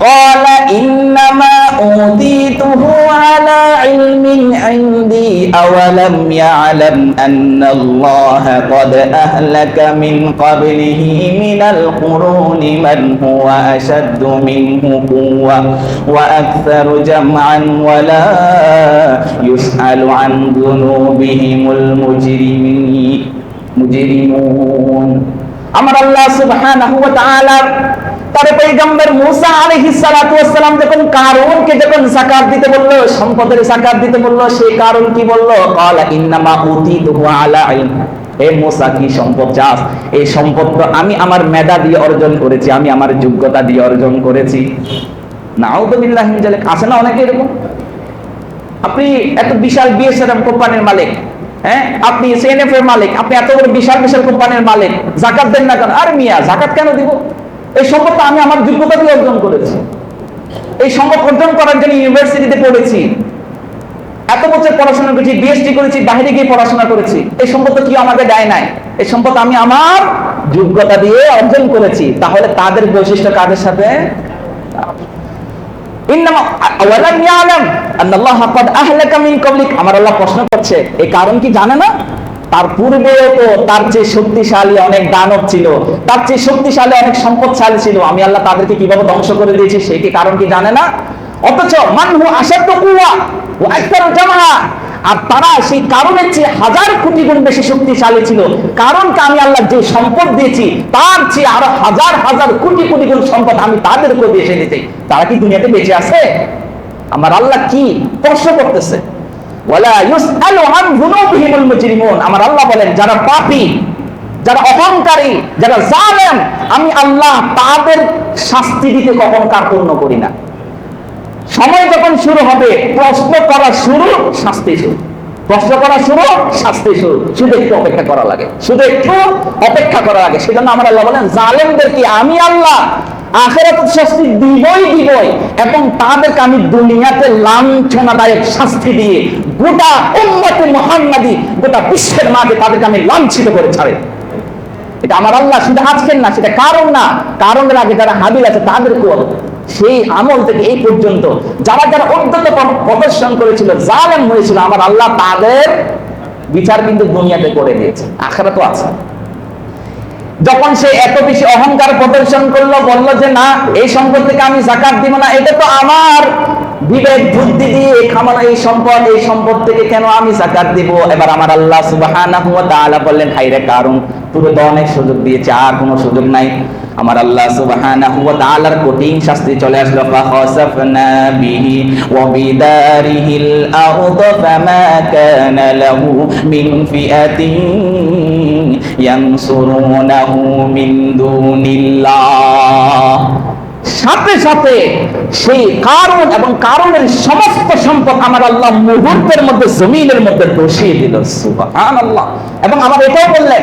قال إنما أوتيته على علم عندي أولم يعلم أن الله قد أهلك من قبله من القرون من هو أشد منه قوة وأكثر جمعا ولا يسأل عن ذنوبهم المجرمين. مجرمون. আমার আল্লাহ সুবহানাহু ওয়া তাআলা তার পয়গম্বর মুসা আলাইহিস সালাতু ওয়াস সালাম যখন কারুনকে যখন যাকাত দিতে বলল, সম্পদের যাকাত দিতে বলল সেই কারণ কি বলল? ক্বালা ইন্নামা উতিতুহু আলা ইলম হে মুসা, কি সম্পদ চাস? এই সম্পদ তো আমি আমার মেধা দিয়ে অর্জন করেছি, আমি আমার যোগ্যতা দিয়ে অর্জন করেছি। নাউযুবিল্লাহি মিন জালিক আছে না অনেকে এরকম? আপনি এত বিশাল বিএসএম কোম্পানির মালিক। হ্যাঁ? আপনি সিএনএফ এর মালিক, আপনি এত বড় বিশাল বিশাল কোম্পানির মালিক, জাকাত দেন না কেন? আর মিয়া, জাকাত কেন দিব? এই সম্পদটা আমি আমার যোগ্যতা দিয়ে অর্জন করেছি। এই সম্পদ অর্জন করার জন্য ইউনিভার্সিটিতে পড়েছি। এত বছর পড়াশোনা করেছি বিএসটি করেছি, বাইরে গিয়ে পড়াশোনা করেছি। এই সম্পদ কি আমাকে দেয় নাই। এই সম্পদ আমি আমার যোগ্যতা দিয়ে অর্জন করেছি। তাহলে তাদের বৈশিষ্ট্য কাদের সাথে? আমার আল্লাহ প্রশ্ন করছে এই কারণ কি জানে না? তার পূর্বেও তো তার চেয়ে শক্তিশালী অনেক দানব ছিল, তার চেয়ে শক্তিশালী অনেক সম্পদশালী ছিল। আমি আল্লাহ তাদেরকে কীভাবে ধ্বংস করে দিয়েছি কি কারণ কি জানে না? অথচ কুওয়া ওয়া আকতারু জামা আর তারা সেই কারণের চেয়ে হাজার কোটি গুণ বেশি শক্তিশালী ছিল। কারণকে আমি আল্লাহ যে সম্পদ দিয়েছি, তার চেয়ে আরও হাজার হাজার কোটি কোটি গুণ সম্পদ আমি তাদের উপর দিয়ে এসে তারা কি দুনিয়াতে বেঁচে আছে? আমার আল্লাহ কি প্রশ্ন করতেছে? আমার আল্লাহ বলেন, যারা পাপী, যারা অহংকারী, যারা জালেম, আমি আল্লাহ তাদের শাস্তি দিতে কখন কার্পণ্য করি না। সময় যখন শুরু হবে, প্রশ্ন করা শুরু, শাস্তি শুরু। প্রশ্ন করা শুরু, শাস্তি শুরু। শুধু একটু অপেক্ষা করা লাগে। শুধু একটু অপেক্ষা করা লাগে। সেজন্য আমরা আল্লাহ বলেন জালেমদেরকে আমি আল্লাহ? আখেরাত শাস্তি দিবই দিবই। এবং তাদেরকে আমি দুনিয়াতে লাঞ্ছনাদায়ক শাস্তি দিয়ে গোটা উম্মতে মুহাম্মাদি, গোটা বিশ্বের মাঝে তাদেরকে আমি লাঞ্ছিত করে ছাড়ে। এটা আমার আল্লাহ শুধু আজকের না, সেটা কারণ না। কারণের আগে যারা হাবিল আছে, তাদেরকেও সেই আমল থেকে এই পর্যন্ত যারা যারা অত্যন্ত প্রদর্শন করেছিল, জালেম হয়েছিল, আমার আল্লাহ তাদের বিচার কিন্তু দুনিয়াতে করে দিয়েছে আখেরা তো আছে। যখন সে এত বেশি অহংকার প্রদর্শন করল, বলল যে, না, এই সম্পদ থেকে আমি জাকাত দিব না, এটা তো আমার বিবেক বুদ্ধি দিয়ে খামানো এই সম্পদ এই সম্পদ থেকে কেন আমি জাকাত দিব? এবার আমার আল্লাহ সুবহানাহু ওয়া তাআলা বললেন হাইরে কারণ তুই তো অনেক সুযোগ দিয়েছে, আর কোনো সুযোগ নাই। আমার আল্লাহ সুবহানাহু ওয়া তাআলার কঠিন শাস্তি চলে আসলো, ফাখাসাফনা বিহি ওয়া বিদারিহিল আরদ ফামা কানা লাহু মিন ফিআতিন সাথে সাথে সেই কারণ এবং কারণের সমস্ত সম্পদ আমার আল্লাহ মুহূর্তের মধ্যে জমিনের মধ্যে বসিয়ে দিল সুবাহ আল্লাহ এবং আমার এটাও বললেন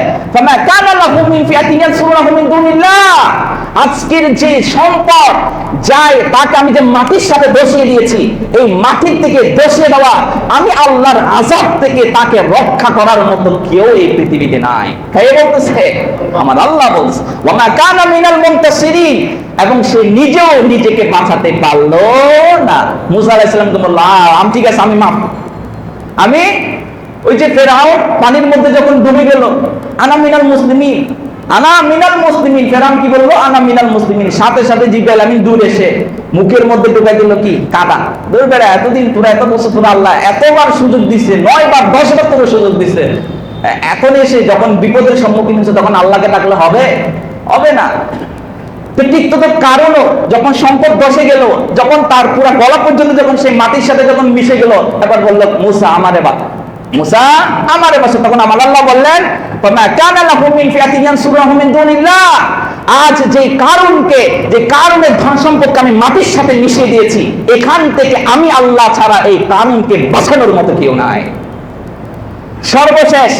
আজকের যে সম্পদ যায় তাকে আমি যে মাটির সাথে বসিয়ে দিয়েছি এই মাটির থেকে বসিয়ে দেওয়া আমি আল্লাহর আজাব থেকে তাকে রক্ষা করার মতো কেউ এই পৃথিবীতে নাই। কে বলতেছে? আমার আল্লাহ বলছে এবং সে নিজেও নিজেকে বাঁচাতে পারল না। মুসা আলাইহিস "আ, আমি ঠিক আছে আমি মাফ। আমি ওই যে ফেরাও পানির মধ্যে যখন ডুবে গেল আনা মিনাল মুসলিমিন। আনা মিনাল মুসলিমিন ফেরাউন কি আনা মিনাল মুসলিমিন, সাথে সাথে জিব্রাইল আমিন দূর এসে মুখের মধ্যে ঢুকাই দিল কি? কাদা। দূর বেড়া, এতদিন তোরা এত বছর তোরা আল্লাহ এতবার সুযোগ দিছে, নয় বার, দশ বার তোকে সুযোগ দিছে। এখন এসে যখন বিপদের সম্মুখীন হচ্ছে তখন আল্লাহকে ডাকলে হবে? হবে না। ঠিক তো তোর কারণও, যখন সম্পদ বসে গেল, যখন তার পুরো গলা পর্যন্ত যখন সেই মাটির সাথে যখন মিশে গেল এবার বলল, মুসা আমারে বাতা মুসা আমারে বাসা তখন আমার আল্লাহ বললেন আজ যে কারণকে যে কারণের ধন সম্পদকে আমি মাটির সাথে মিশিয়ে দিয়েছি, এখান থেকে আমি আল্লাহ ছাড়া এই কারণকে বাঁচানোর মতো কেউ নাই। সর্বশেষ,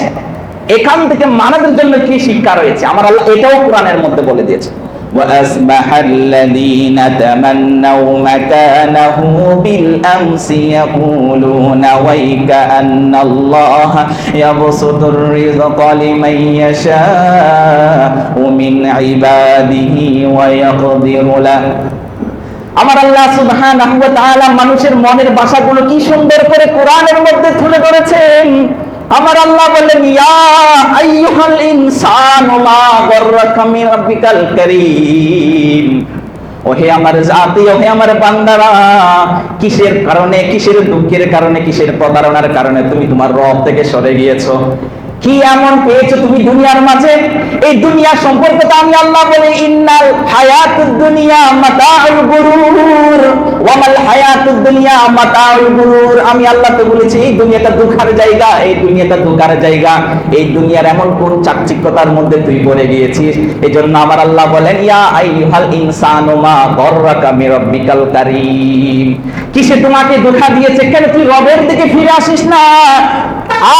এখান থেকে মানবের জন্য কি শিক্ষা রয়েছে? আমার আল্লাহ এটাও কোরআনের মধ্যে বলে দিয়েছে وأصبح الذين تمنوا مكانه بالأمس يقولون ويك أن الله يبسط الرزق لمن يشاء من عباده ويقدر له আমার আল্লাহ সুবহানাহু ওয়া তাআলা মানুষের মনের ভাষাগুলো কি সুন্দর করে কোরআনের মধ্যে তুলে ধরেছেন আমার আল্লাহ বললেন ইয়া আইয়ুহাল ইনসানু মা গররাকা বিরাব্বিকাল কারীম। ওহে আমার জাতি, ওহে আমার বান্দারা, কিসের কারণে, কিসের দুঃখের কারণে, কিসের প্রতারণার কারণে তুমি তোমার রব থেকে সরে গিয়েছো? কি এমন পেয়েছ তুমি দুনিয়ার মাঝে? এই দুনিয়া সম্পর্কে তো আমি আল্লাহ বলে, ইন্নাল হায়াতুদ দুনিয়া মাতাউল গুরুর। আমি আল্লাহ তো বলেছি, এই দুনিয়াটা দুঃখার জায়গা, এই দুনিয়াটা দুঃখার জায়গা। এই দুনিয়ার এমন কোন চাকচিক্যতার মধ্যে তুই পড়ে গিয়েছিস? এই জন্য আমার আল্লাহ বলেন, ইয়া কারীম। কিসে তোমাকে দেখা দিয়েছে? কেন তুই রবের দিকে ফিরে আসিস না?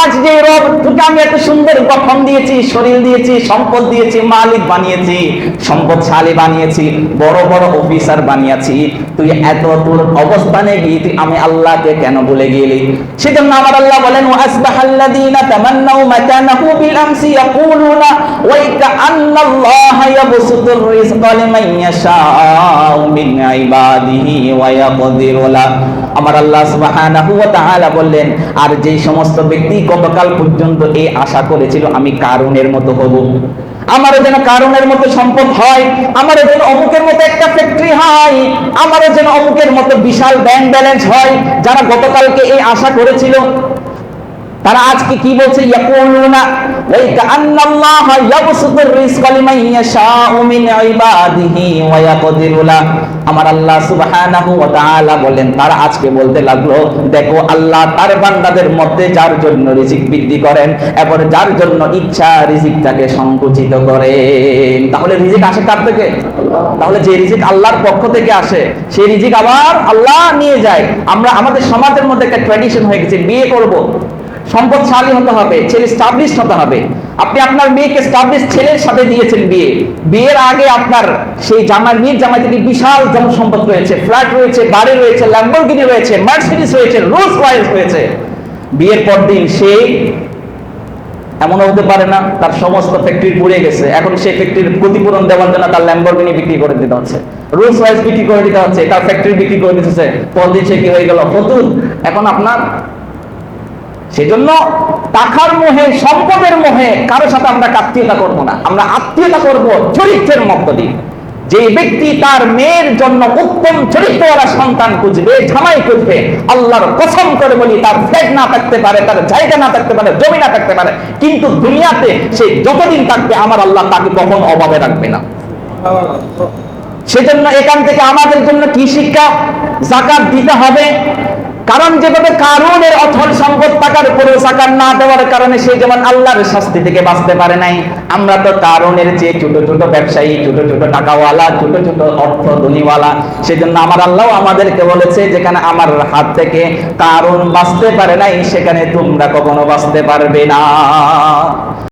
আজ যে রব তোকে আমি এত সুন্দর গঠন দিয়েছি, শরীর দিয়েছি, সম্পদ দিয়েছি, মালিক বানিয়েছি, সম্পদশালী বানিয়েছি, বড় বড় অফিসার বানিয়েছি, তুই এত তোর অবস্থানে গিয়ে তুই আমি আল্লাহকে কেন ভুলে গেলি? সেজন্য আমার আল্লাহ বলেন, ওয়াসবাহাল্লাযীনা তামান্নাউ মাকানাহু বিল আমসি ইয়াকুলুনা, ওয়াইকা আন্নাল্লাহা ইয়াবসুতুর রিজকা লিমান ইয়াশাউ মিন ইবাদিহি ওয়া ইয়াকদিরু লা আমার আল্লাহ সুবহানাহু ওয়া তাআলা বললেন, আর যে সমস্ত ব্যক্তি গতকাল পর্যন্ত এই আশা করেছিল, আমি কারুনের মতো হব। আমারও যেন কারণের মতো সম্পদ হয়, আমারও যেন অমুকের মতো একটা ফ্যাক্টরি হয়, আমারও যেন অমুকের মতো বিশাল ব্যাংক ব্যালেন্স হয়, যারা গতকালকে এই আশা করেছিল তারা আজকে কি বলছে? আমার আল্লাহ বলেন, তারা আজকে বলতে লাগল, দেখো আল্লাহ তার বান্দাদের মধ্যে যার জন্য রিজিক বৃদ্ধি করেন যার জন্য ইচ্ছা রিজিকটাকে সংকুচিত করেন। তাহলে রিজিক আসে কার থেকে? তাহলে যে রিজিক আল্লাহর পক্ষ থেকে আসে সেই রিজিক আবার আল্লাহ নিয়ে যায়। আমরা আমাদের সমাজের মধ্যে একটা ট্র্যাডিশন হয়ে গেছে, বিয়ে করব। সম্পদশালী হতে হবে, ছেলে স্টাবলিশ হতে হবে। আপনি আপনার মেয়েকে স্টাবলিশ ছেলের সাথে দিয়েছেন বিয়ে। বিয়ের আগে আপনার সেই জামাই, মেয়ের জামাই থেকে বিশাল জন সম্পদ রয়েছে ফ্ল্যাট রয়েছে, বাড়ি রয়েছে ল্যাম্বরগিনি রয়েছে মার্সিডিস রয়েছে রোলস রয়েস রয়েছে। বিয়ের পর দিন সে এমন হতে পারে না, তার সমস্ত ফ্যাক্টরি পুড়ে গেছে। এখন সেই ফ্যাক্টরির ক্ষতিপূরণ দেওয়ার জন্য তার ল্যাম্বরগিনি বিক্রি করে দিতে হচ্ছে। রোলস রয়েস বিক্রি করে দিতে হচ্ছে, তার ফ্যাক্টরি বিক্রি করে দিতেছে পরদিন সে কি হয়ে গেল? ফতুন এখন আপনার সেজন্য টাকার মোহে, সম্পদের মোহে কারোর সাথে আমরা আত্মীয়তা করব না। আমরা আত্মীয়তা করব চরিত্রের মধ্য দিয়ে। যে ব্যক্তি তার মেয়ের জন্য উত্তম চরিত্রওয়ালা সন্তান খুঁজবে জামাই খুঁজবে, আল্লাহর কসম করে বলি, তার ফ্ল্যাট না থাকতে পারে, তার জায়গা না থাকতে পারে, জমি না থাকতে পারে, কিন্তু দুনিয়াতে সে যতদিন থাকবে, আমার আল্লাহ তাকে কখন অভাবে রাখবে না। সেজন্য এখান থেকে আমাদের জন্য কি শিক্ষা? জাকাত দিতে হবে। কারণ যেভাবে কারণের অথল সম্পদ টাকার উপরে জাকাত না দেওয়ার কারণে সে যেমন আল্লাহর শাস্তি থেকে বাঁচতে পারে নাই, আমরা তো কারণের যে ছোট ছোট ব্যবসায়ী, ছোট ছোট টাকাওয়ালা, ছোট ছোট অর্থ ধনীওয়ালা সেজন্য আমার আল্লাহ আমাদেরকে বলেছে, যেখানে আমার হাত থেকে কারণ বাঁচতে পারে নাই, সেখানে তোমরা কখনো বাঁচতে পারবে না।